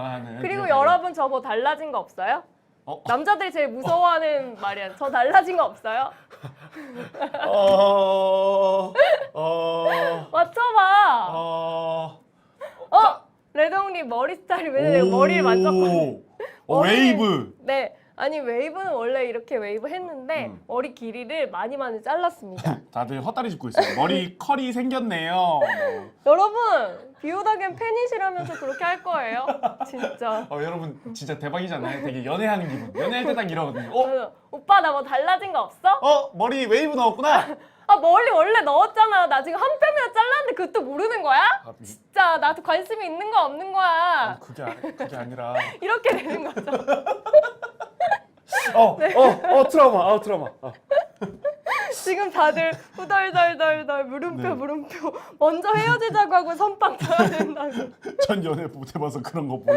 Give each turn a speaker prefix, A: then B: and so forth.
A: 하는
B: 그리고
A: 그런
B: 여러분 저 뭐 달라진 거 없어요?
A: 어?
B: 남자들이 제일 무서워하는 말이야. 저 달라진 거 없어요?
A: 어... 어...
B: 맞춰봐.
A: 어...
B: 어? 레동님 머리 스타일이 왜 내가 머리를 만졌거든.
A: 어,
B: 머리를-
A: 웨이브.
B: 네. 아니 웨이브는 원래 이렇게 웨이브 했는데
A: 음.
B: 머리 길이를 많이 많이 잘랐습니다.
A: 다들 헛다리 짚고 있어요. 머리 컬이 생겼네요. 뭐.
B: 여러분 비오다겐 팬이시라면서 그렇게 할 거예요? 진짜.
A: 어, 여러분 진짜 대박이잖아요. 되게 연애하는 기분. 연애할 때 딱 이러거든요. 어?
B: 오빠 나 뭐 달라진 거 없어?
A: 어? 머리 웨이브 넣었구나.
B: 아 머리 원래 넣었잖아. 나 지금 한 뼘이나 잘랐는데 그것도 모르는 거야?
A: 아, 미-
B: 진짜 나도 관심이 있는 거 없는 거야.
A: 아, 그게 아- 그게 아니라.
B: 이렇게 되는 거죠.
A: 어,
B: 네.
A: 어, 어, 트라우마. 아, 트라우마. 어.
B: 지금 다들 후덜덜덜덜 물음표
A: 네.
B: 물음표 먼저 헤어지자고 하고 선빵 쳐야 된다고.
A: 전 연애 못 해봐서 그런 거 몰라.